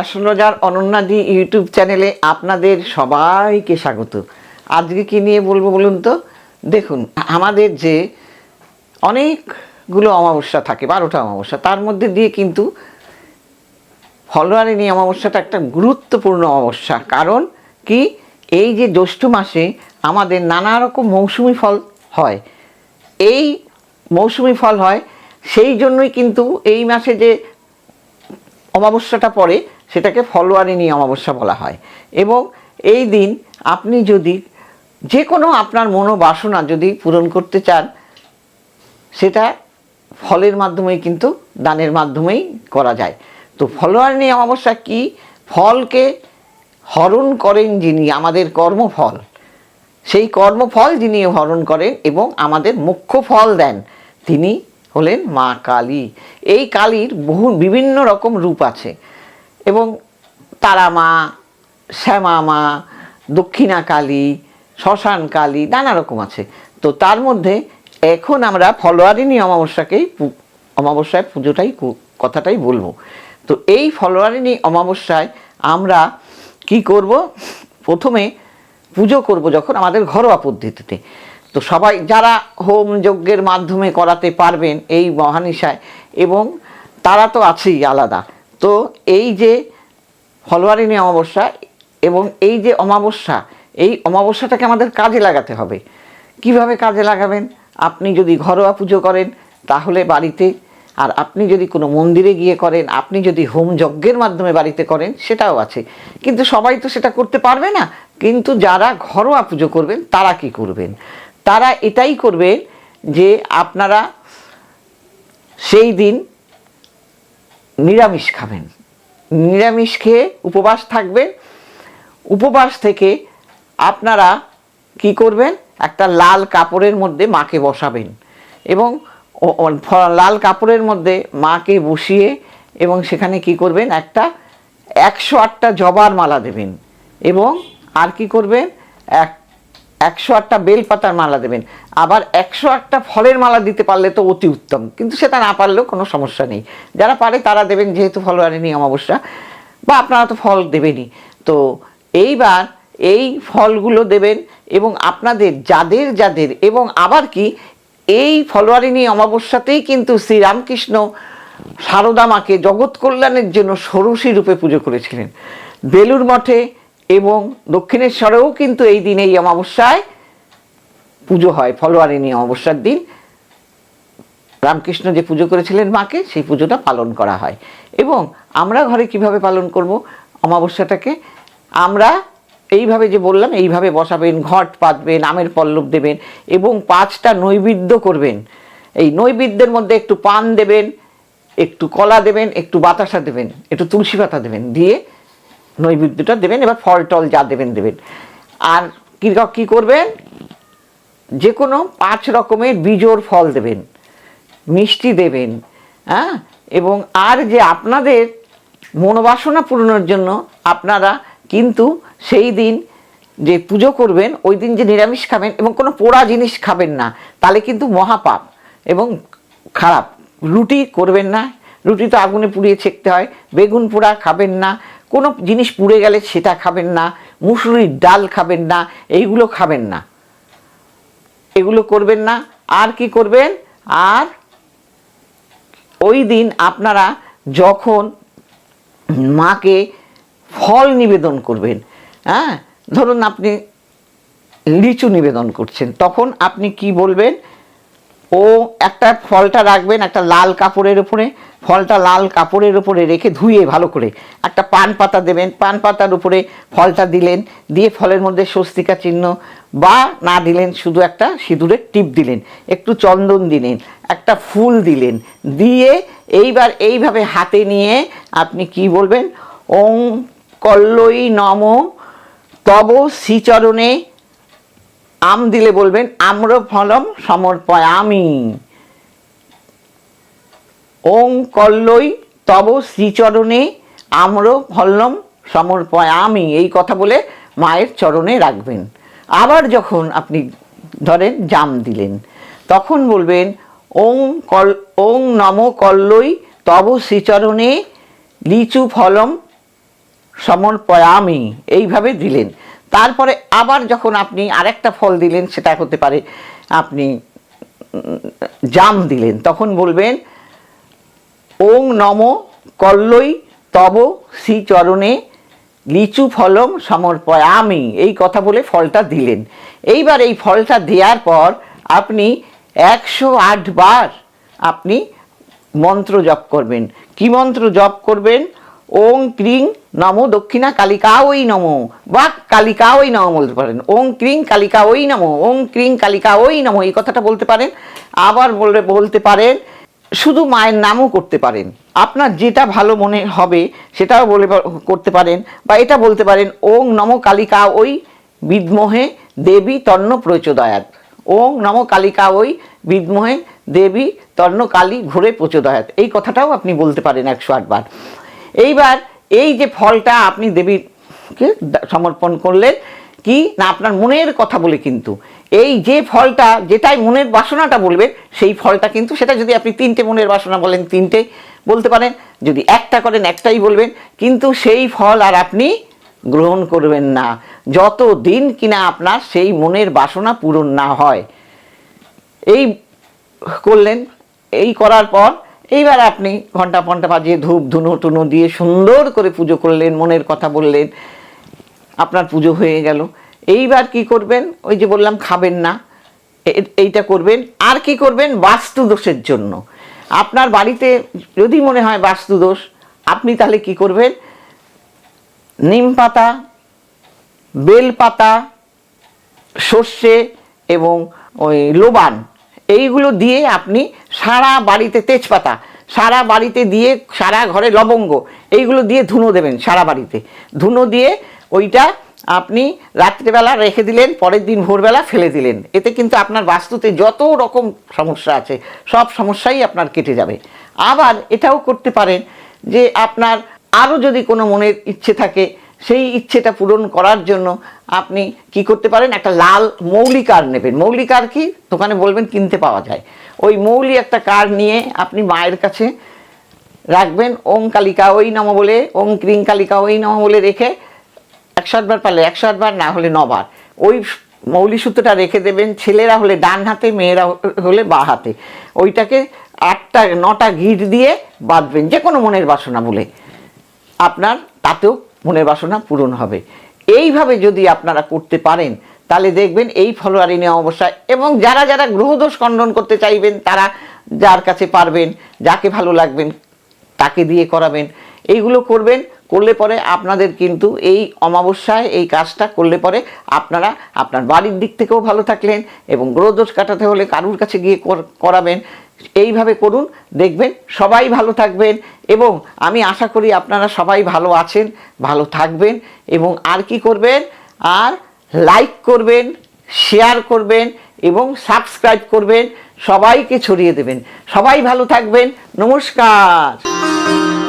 Astrologer অনন্যাদি YouTube চ্যানেলে আপনাদের সবাইকে স্বাগত। আজকে কি নিয়ে বলব বলুন তো? দেখুন, আমাদের যে অনেকগুলো অমাবস্যা থাকে, বারোটা অমাবস্যা, তার মধ্যে দিয়ে কিন্তু ফলোয়ারিনী অমাবস্যাটা একটা গুরুত্বপূর্ণ অমাবস্যা। কারণ কি? এই যে জ্যৈষ্ঠ মাসে আমাদের নানা রকম মৌসুমি ফল হয়। এই মৌসুমি ফল হয়, সেই জন্যই কিন্তু এই মাসে যে অমাবস্যাটা পড়ে সেটাকে ফলোয়ারিনী অমাবস্যা বলা হয়। এবং এই দিন আপনি যদি যে কোনো আপনার মনোবাসনা যদি পূরণ করতে চান, সেটা ফলের মাধ্যমেই কিন্তু দানের মাধ্যমেই করা যায়। তো ফলোয়ারিনী অমাবস্যা কি? ফলকে হরণ করেন যিনি আমাদের কর্মফল, সেই কর্মফল যিনি হরণ করেন এবং আমাদের মুখ্য ফল দেন, তিনি হলেন মা কালী। এই কালীর বহু বিভিন্ন রকম রূপ আছে এবং তারা মা, শ্যামা মা, দক্ষিণা কালী, শ্মশান কালী, নানা রকম আছে। তো তার মধ্যে এখন আমরা ফলোয়ারিনী অমাবস্যাকেই অমাবস্যায় পুজোটাই কথাটাই বলব। তো এই ফলোয়ারিনী অমাবস্যায় আমরা কি করব? প্রথমে পুজো করব যখন আমাদের ঘরোয়া পদ্ধতিতে। তো সবাই যারা হোম যজ্ঞের মাধ্যমে করাতে পারবেন এই মহানিশায়, এবং তারা তো আছেই আলাদা। তো এই যে ফলোয়ারিনী অমাবস্যা এবং এই যে অমাবস্যা, এই অমাবস্যাটাকে আমাদের কাজে লাগাতে হবে। কীভাবে কাজে লাগাবেন? আপনি যদি ঘরোয়া পুজো করেন, তাহলে বাড়িতে, আর আপনি যদি কোনো মন্দিরে গিয়ে করেন, আপনি যদি হোম যজ্ঞের মাধ্যমে বাড়িতে করেন, সেটাও আছে। কিন্তু সবাই তো সেটা করতে পারবে না। কিন্তু যারা ঘরোয়া পুজো করবেন, তারা কি করবেন? তারা এটাই করবে যে আপনারা সেই দিন নিরামিষ খাবেন। নিরামিষ খেয়ে উপবাস থাকবেন। উপবাস থেকে আপনারা কি করবেন? একটা লাল কাপড়ের মধ্যে মাকে বসাবেন এবং লাল কাপড়ের মধ্যে মাকে বসিয়ে এবং সেখানে কি করবেন? একটা একশো আটটা জবার মালা দেবেন এবং আর কি করবেন? এক একশো আটটা বেলপাতার মালা দেবেন। আবার একশো আটটা ফলের মালা দিতে পারলে তো অতি উত্তম। কিন্তু সেটা না পারলেও কোনো সমস্যা নেই। যারা পারে তারা দেবেন, যেহেতু ফলোয়ারিনী অমাবস্যা, বা আপনারা তো ফল দেবেনই। তো এইবার এই ফলগুলো দেবেন এবং আপনাদের যাদের যাদের, এবং আবার কি, এই ফলোয়ারিনী অমাবস্যাতেই কিন্তু শ্রীরামকৃষ্ণ সারদা মাকে জগৎ কল্যাণের জন্য ষোড়শী রূপে পুজো করেছিলেন। বেলুর মঠে এবং দক্ষিণেশ্বরেও কিন্তু এই দিন এই অমাবস্যায় পুজো হয় ফলোয়ারিনী অমাবস্যার দিন। রামকৃষ্ণ যে পুজো করেছিলেন মাকে, সেই পুজোটা পালন করা হয়। এবং আমরা ঘরে কীভাবে পালন করব অমাবস্যাটাকে? আমরা এইভাবে যে বললাম, এইভাবে বসাবেন, ঘট পাতবেন, আমের পল্লব দেবেন এবং পাঁচটা নৈবেদ্য করবেন। এই নৈবেদ্যের মধ্যে একটু পান দেবেন, একটু কলা দেবেন, একটু বাতাসা দেবেন, একটু তুলসী পাতা দেবেন দিয়ে নৈবেদ্যটা দেবেন, এবার ফল টল যা দেবেন দেবেন। আর কী কী করবেন? যে কোনো পাঁচ রকমের বিজোড় ফল দেবেন, মিষ্টি দেবেন হ্যাঁ? এবং আর যে আপনাদের মনোবাসনা পূরণের জন্য আপনারা কিন্তু সেই দিন যে পুজো করবেন, ওই দিন যে নিরামিষ খাবেন এবং কোনো পোড়া জিনিস খাবেন না, তাহলে কিন্তু মহাপাপ এবং খারাপ। রুটি করবেন না, রুটি তো আগুনে পুড়িয়ে ছেঁকতে হয়, বেগুন পোড়া খাবেন না কোনো জিনিস পুড়ে গেলে সেটা খাবেন না, মুসুরির ডাল খাবেন না, এইগুলো খাবেন না। এগুলো করবেন না, আর কি করবেন? আর ওই দিন আপনারা যখন মাকে ফল নিবেদন করবেন হ্যাঁ? ধরুন আপনি লিচু নিবেদন করছেন, তখন আপনি কি বলবেন? ও একটা ফলটা রাখবেন একটা লাল কাপড়ের উপরে, ফলটা লাল কাপড়ের উপরে রেখে ধুয়ে ভালো করে একটা পান পাতা দেবেন, পান পাতার উপরে ফলটা দিলেন, দিয়ে ফলের মধ্যে স্বস্তিকা চিহ্ন বা না দিলেন, শুধু একটা সিঁদুরের টিপ দিলেন, একটু চন্দন দিলেন, একটা ফুল দিলেন, দিয়ে এইবার এইভাবে হাতে নিয়ে আপনি কি বলবেন? ওং কল্লই নম, তব শ্রীচরণে আম দিলে বলবেন, আম্র ফলম সমর্পয়ামি ওং কল্লই তব শ্রীচরণে আম্র ফলম সমর্পয়ামি এই কথা বলে মায়ের চরণে রাখবেন। আবার যখন আপনি ধরেন জাম দিলেন, তখন বলবেন, ওং কল, ওং নম কল্লই তব শ্রীচরণে লিচু ফলম সমর্পয়ামি এইভাবে দিলেন। তারপরে আবার যখন আপনি আরেকটা ফল দিলেন, সেটা হতে পারে আপনি জাম দিলেন, তখন বলবেন, ওং নম কল্লই তব শ্রীচরণে লিচু ফলম সমর্পয় আমি এই কথা বলে ফলটা দিলেন। এইবার এই ফলটা দেওয়ার পর আপনি একশো আট বার আপনি মন্ত্র জপ করবেন। কি মন্ত্র জপ করবেন? ওং ক্রিং নম দক্ষিণা কালিকা ওই নম। বা কালিকা ওই নম বলতে পারেন। ওং ক্রিং কালিকা ওই নম। ওং ক্রিং কালিকা ওই নম। এই কথাটা বলতে পারেন। আবার বলে বলতে পারেন, শুধু মায়ের নামও করতে পারেন। আপনার যেটা ভালো মনে হবে, সেটাও বলে করতে পারেন। বা এটা বলতে পারেন, ওং নম কালিকা ওই বিদ্মোহে দেবী তন্ন প্রচোদয়াত। ওং নম কালিকা ওই বিদ্মোহে দেবী তন্ন কালী ঘুরে প্রচোদয়াত। এই কথাটাও আপনি বলতে পারেন একশো আটবার। এইবার এই যে ফলটা আপনি দেবীকে সমর্পণ করলেন, কি না আপনার মনের কথা বলে কিন্তু। এই যে ফলটা, যেটাই মনের বাসনাটা বলবে, সেই ফলটা কিন্তু সেটা যদি আপনি তিনটে মনের বাসনা বলেন, তিনটে বলতে পারেন, যদি একটা করেন, একটাই বলবেন, কিন্তু সেই ফল আর আপনি গ্রহণ করবেন না। যত দিন কিনা আপনার সেই মনের বাসনা পূরণ না হয়। এই করলেন, এই করার পর এইবার আপনি ঘণ্টা ফন্টা বাজিয়ে ধূপ, ধুনো, টুনো দিয়ে সুন্দর করে পুজো করলেন, মনের কথা বললেন। আপনার পুজো হয়ে গেল। এইবার কি করবেন? ওই যে বললাম, খাবেন না। এইটা করবেন। আর কি করবেন? বাস্তু দোষের জন্য। আপনার বাড়িতে যদি মনে হয় বাস্তু দোষ আপনি তাহলে কি করবেন? নিম পাতা, বেল পাতা, সর্ষে এবং ওই লোবান, এইগুলো দিয়ে আপনি সারা বাড়িতে তেজপাতা, সারা বাড়িতে দিয়ে সারা ঘরে লবঙ্গ, এইগুলো দিয়ে ধুনো দেবেন সারা বাড়িতে। ধুনো দিয়ে ওইটা আপনি রাত্রিবেলা রেখে দিলেন, পরের দিন ভোরবেলা ফেলে দিলেন। এতে কিন্তু আপনার বাস্তুতে যত রকম সমস্যা আছে, সব সমস্যাই আপনার কেটে যাবে। আবার এটাও করতে পারেন যে আপনার আরও যদি কোনো মনের ইচ্ছে থাকে সেই ইচ্ছেটা পূরণ করার জন্য আপনি কি করতে পারেন? একটা লাল মৌলি কার নেবেন। মৌলি কার কি? দোকানে বলবেন কিনতে পাওয়া যায়। ওই মৌলি একটা কার নিয়ে আপনি মায়ের কাছে রাখবেন। ওং কালিকা ওই নম বলে, ওং ক্রিং কালিকা ওই নম বলে রেখে একশো আটবার পারলে একশো আটবার না হলে নবার। ওই মৌলি সূত্রটা রেখে দেবেন। ছেলেরা হলে ডান হাতে, মেয়েরা হলে বা হাতে। ওইটাকে আটটা, নটা গিট দিয়ে বাঁধবেন যে কোনো মনের বাসনা বলে। আপনার তাতেও মনের বাসনা পূরণ হবে। এইভাবে যদি আপনারা করতে পারেন, তাহলে দেখবেন এই ফলোয়ারিনী অবস্থায় এবং যারা যারা গ্রহদোষ খণ্ডন করতে চাইবেন, তারা যার কাছে পারবেন, যাকে ভালো লাগবেন, তাকে দিয়ে করাবেন। এইগুলো করবেন, করলে পরে আপনাদের কিন্তু এই অমাবস্যায় এই কাজটা করলে পরে আপনারা আপনার বাড়ির দিক থেকেও ভালো থাকলেন এবং গ্রহদোষ কাটাতে হলে কারুর কাছে গিয়ে করাবেন। এইভাবে করুন, দেখবেন সবাই ভালো থাকবেন এবং আমি আশা করি আপনারা সবাই ভালো আছেন, ভালো থাকবেন এবং আর কি করবেন? আর লাইক করবেন শেয়ার করবেন এবং সাবস্ক্রাইব করবেন, সবাইকে ছড়িয়ে দেবেন। সবাই ভালো থাকবেন, নমস্কার।